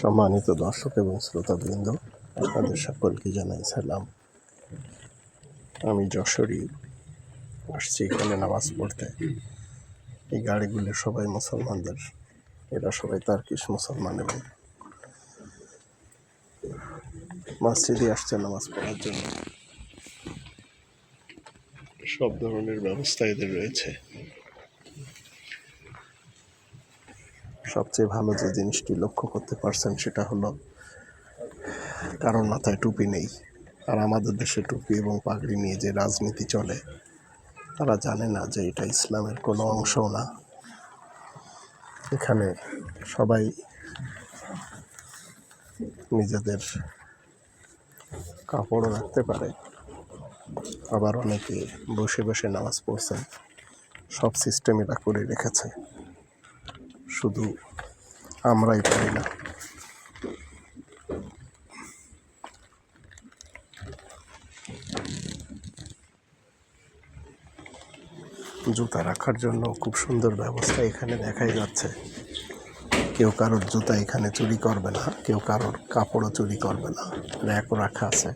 সম্মানিত দর্শক এবং শ্রোতাবৃন্দ, আপনাদের সকলকে জানাই সালাম। আমি যশোরী, আসছি এখানে নামাজ পড়তে। এই গাড়িগুলো সবাই মুসলমানদের, এরা সবাই তার তার্কিশ মুসলমান এবং মসজিদে আসছে নামাজ পড়ার জন্য। সব ধরনের ব্যবস্থা এদের রয়েছে। সবচেয়ে ভালো যে জিনিসটি লক্ষ্য করতে পারছেন সেটা হলো, কারোর মাথায় টুপি নেই। আর আমাদের দেশে টুপি এবং পাগড়ি নিয়ে যে রাজনীতি চলে, তারা জানে না যে এটা ইসলামের কোনো অংশও না। এখানে সবাই নিজেদের কাপড়ও রাখতে পারে। আবার অনেকে বসে বসে নামাজ পড়ছেন, সব সিস্টেম এরা করে রেখেছে। শুধু আমরাই পারি না। জুতা রাখার জন্য খুব সুন্দর ব্যবস্থা এখানে দেখাই যাচ্ছে। কেউ কারোর জুতা এখানে চুরি করবে না, কেউ কারোর কাপড়ও চুরি করবে না। র্যাকও রাখা আছে।